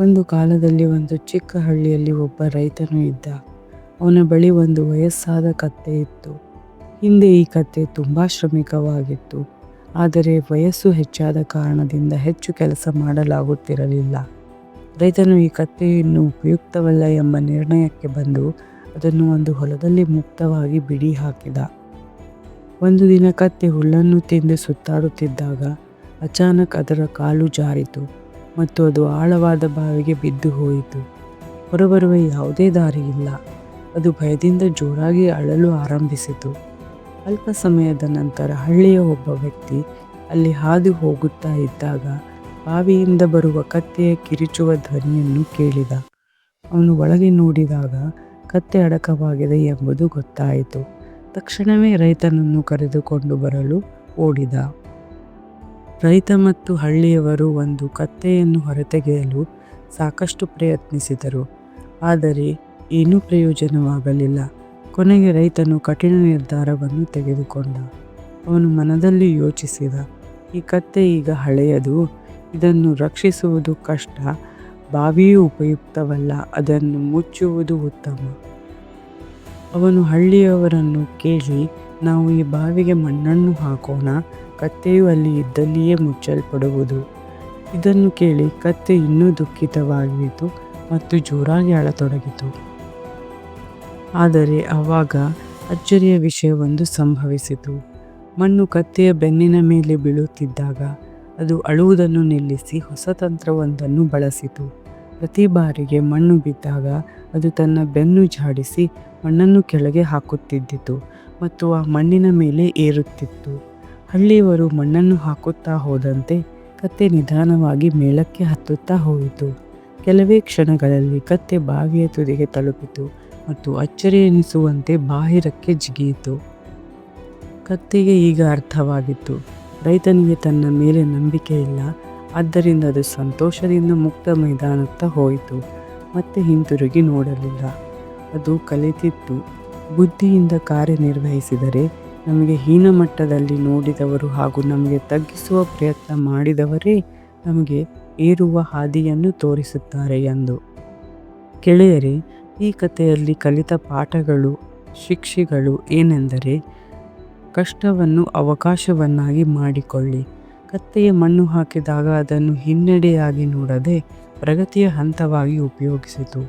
ಒಂದು ಕಾಲದಲ್ಲಿ ಒಂದು ಚಿಕ್ಕ ಹಳ್ಳಿಯಲ್ಲಿ ಒಬ್ಬ ರೈತನು ಇದ್ದ. ಅವನ ಬಳಿ ಒಂದು ವಯಸ್ಸಾದ ಕತ್ತೆ ಇತ್ತು. ಹಿಂದೆ ಈ ಕತ್ತೆ ತುಂಬ ಶ್ರಮಿಕವಾಗಿತ್ತು. ಆದರೆ ವಯಸ್ಸು ಹೆಚ್ಚಾದ ಕಾರಣದಿಂದ ಹೆಚ್ಚು ಕೆಲಸ ಮಾಡಲಾಗುತ್ತಿರಲಿಲ್ಲ. ರೈತನು ಈ ಕತ್ತೆಯನ್ನು ಉಪಯುಕ್ತವಲ್ಲ ಎಂಬ ನಿರ್ಣಯಕ್ಕೆ ಬಂದು ಅದನ್ನು ಒಂದು ಹೊಲದಲ್ಲಿ ಮುಕ್ತವಾಗಿ ಬಿಡಿ ಹಾಕಿದ. ಒಂದು ದಿನ ಕತ್ತೆ ಹುಲ್ಲನ್ನು ತಿಂದು ಸುತ್ತಾಡುತ್ತಿದ್ದಾಗ ಅಚಾನಕ್ ಅದರ ಕಾಲು ಜಾರಿತು. ಮತ್ತು ಅದು ಆಳವಾದ ಬಾವಿಗೆ ಬಿದ್ದು ಹೋಯಿತು. ಹೊರಬರುವ ಯಾವುದೇ ದಾರಿ ಇಲ್ಲ ಅದು ಭಯದಿಂದ ಜೋರಾಗಿ ಅಳಲು ಆರಂಭಿಸಿತು. ಅಲ್ಪ ಸಮಯದ ನಂತರ ಹಳ್ಳಿಯ ಒಬ್ಬ ವ್ಯಕ್ತಿ ಅಲ್ಲಿ ಹಾದು ಹೋಗುತ್ತಾ ಇದ್ದಾಗ ಬಾವಿಯಿಂದ ಬರುವ ಕತ್ತೆಯ ಕಿರಿಚುವ ಧ್ವನಿಯನ್ನು ಕೇಳಿದ. ಅವನು ಒಳಗೆ ನೋಡಿದಾಗ ಕತ್ತೆ ಅಡಕವಾಗಿದೆ ಎಂಬುದು ಗೊತ್ತಾಯಿತು. ತಕ್ಷಣವೇ ರೈತನನ್ನು ಕರೆದುಕೊಂಡು ಬರಲು ಓಡಿದ. ರೈತ ಮತ್ತು ಹಳ್ಳಿಯವರು ಒಂದು ಕತ್ತೆಯನ್ನು ಹೊರತೆಗೆಯಲು ಸಾಕಷ್ಟು ಪ್ರಯತ್ನಿಸಿದರು. ಆದರೆ ಏನೂ ಪ್ರಯೋಜನವಾಗಲಿಲ್ಲ. ಕೊನೆಗೆ ರೈತನು ಕಠಿಣ ನಿರ್ಧಾರವನ್ನು ತೆಗೆದುಕೊಂಡ. ಅವನು ಮನದಲ್ಲಿ ಯೋಚಿಸಿದ, ಈ ಕತ್ತೆ ಈಗ ಹಳೆಯದು. ಇದನ್ನು ರಕ್ಷಿಸುವುದು ಕಷ್ಟ. ಬಾವಿಯೂ ಉಪಯುಕ್ತವಲ್ಲ. ಅದನ್ನು ಮುಚ್ಚುವುದು ಉತ್ತಮ. ಅವನು ಹಳ್ಳಿಯವರನ್ನು ಕೇಳಿ ನಾವು ಈ ಬಾವಿಗೆ ಮಣ್ಣನ್ನು ಹಾಕೋಣ. ಕತ್ತೆಯು ಅಲ್ಲಿ ಇದ್ದಲ್ಲಿಯೇ ಮುಚ್ಚಲ್ಪಡುವುದು. ಇದನ್ನು ಕೇಳಿ ಕತ್ತೆ ಇನ್ನೂ ದುಃಖಿತವಾಗಿತ್ತು ಮತ್ತು ಜೋರಾಗಿ ಅಳತೊಡಗಿತು. ಆದರೆ ಆವಾಗ ಅಚ್ಚರಿಯ ವಿಷಯವೊಂದು ಸಂಭವಿಸಿತು. ಮಣ್ಣು ಕತ್ತೆಯ ಬೆನ್ನಿನ ಮೇಲೆ ಬೀಳುತ್ತಿದ್ದಾಗ ಅದು ಅಳುವುದನ್ನು ನಿಲ್ಲಿಸಿ ಹೊಸ ತಂತ್ರವೊಂದನ್ನು ಬಳಸಿತು. ಪ್ರತಿ ಬಾರಿಗೆ ಮಣ್ಣು ಬಿದ್ದಾಗ ಅದು ತನ್ನ ಬೆನ್ನು ಝಾಡಿಸಿ ಮಣ್ಣನ್ನು ಕೆಳಗೆ ಹಾಕುತ್ತಿದ್ದಿತು. ಮತ್ತು ಆ ಮಣ್ಣಿನ ಮೇಲೆ ಏರುತ್ತಿತ್ತು. ಹಳ್ಳಿಯವರು ಮಣ್ಣನ್ನು ಹಾಕುತ್ತಾ ಹೋದಂತೆ ಕತ್ತೆ ನಿಧಾನವಾಗಿ ಮೇಳಕ್ಕೆ ಹತ್ತುತ್ತಾ ಹೋಯಿತು. ಕೆಲವೇ ಕ್ಷಣಗಳಲ್ಲಿ ಕತ್ತೆ ಬಾವಿಯ ತುದಿಗೆ ತಲುಪಿತು ಮತ್ತು ಅಚ್ಚರಿ ಎನಿಸುವಂತೆ ಬಾಹಿರಕ್ಕೆ ಜಿಗಿಯಿತು. ಕತ್ತೆಗೆ ಈಗ ಅರ್ಥವಾಗಿತ್ತು. ರೈತನಿಗೆ ತನ್ನ ಮೇಲೆ ನಂಬಿಕೆ ಇಲ್ಲ. ಆದ್ದರಿಂದ ಅದು ಸಂತೋಷದಿಂದ ಮುಕ್ತ ಮೈದಾನತ್ತ ಹೋಯಿತು. ಮತ್ತೆ ಹಿಂತಿರುಗಿ ನೋಡಲಿಲ್ಲ. ಅದು ಕಲಿತಿತ್ತು. ಬುದ್ಧಿಯಿಂದ ಕಾರ್ಯನಿರ್ವಹಿಸಿದರೆ ನಮಗೆ ಹೀನಮಟ್ಟದಲ್ಲಿ ನೋಡಿದವರು ಹಾಗೂ ನಮಗೆ ತಗ್ಗಿಸುವ ಪ್ರಯತ್ನ ಮಾಡಿದವರೇ ನಮಗೆ ಏರುವ ಹಾದಿಯನ್ನು ತೋರಿಸುತ್ತಾರೆ ಎಂದು. ಗೆಳೆಯರೇ, ಈ ಕಥೆಯಲ್ಲಿ ಕಲಿತ ಪಾಠಗಳು, ಶಿಕ್ಷೆಗಳು ಏನೆಂದರೆ ಕಷ್ಟವನ್ನು ಅವಕಾಶವನ್ನಾಗಿ ಮಾಡಿಕೊಳ್ಳಿ. ಕತ್ತೆಯ ಮಣ್ಣು ಹಾಕಿದಾಗ ಅದನ್ನು ಹಿನ್ನಡೆಯಾಗಿ ನೋಡದೆ ಪ್ರಗತಿಯ ಹಂತವಾಗಿ ಉಪಯೋಗಿಸಿತು.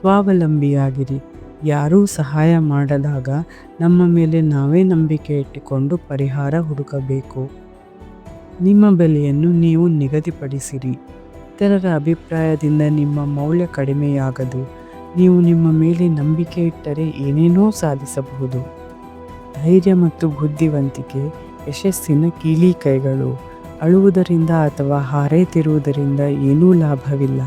ಸ್ವಾವಲಂಬಿಯಾಗಿರಿ. ಯಾರೂ ಸಹಾಯ ಮಾಡದಾಗ ನಮ್ಮ ಮೇಲೆ ನಾವೇ ನಂಬಿಕೆ ಇಟ್ಟುಕೊಂಡು ಪರಿಹಾರ ಹುಡುಕಬೇಕು. ನಿಮ್ಮ ಬೆಲೆಯನ್ನು ನೀವು ನಿಗದಿಪಡಿಸಿರಿ. ಇತರರ ಅಭಿಪ್ರಾಯದಿಂದ ನಿಮ್ಮ ಮೌಲ್ಯ ಕಡಿಮೆಯಾಗದು. ನೀವು ನಿಮ್ಮ ಮೇಲೆ ನಂಬಿಕೆ ಇಟ್ಟರೆ ಏನೇನೋ ಸಾಧಿಸಬಹುದು. ಧೈರ್ಯ ಮತ್ತು ಬುದ್ಧಿವಂತಿಕೆ, ಯಶಸ್ಸಿನ ಕೀಲಿ ಕೈಗಳು, ಅಳುವುದರಿಂದ ಅಥವಾ ಹಾರೈತಿರುವುದರಿಂದ ಏನೂ ಲಾಭವಿಲ್ಲ.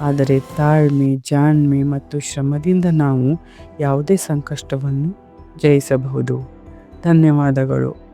ಆದರೆ ತಾಳ್ಮೆ ಜಾಣ್ಮೆ ಮತ್ತು ಶ್ರಮದಿಂದ ನಾವು ಯಾವುದೇ ಸಂಕಷ್ಟವನ್ನು ಜಯಿಸಬಹುದು. ಧನ್ಯವಾದಗಳು.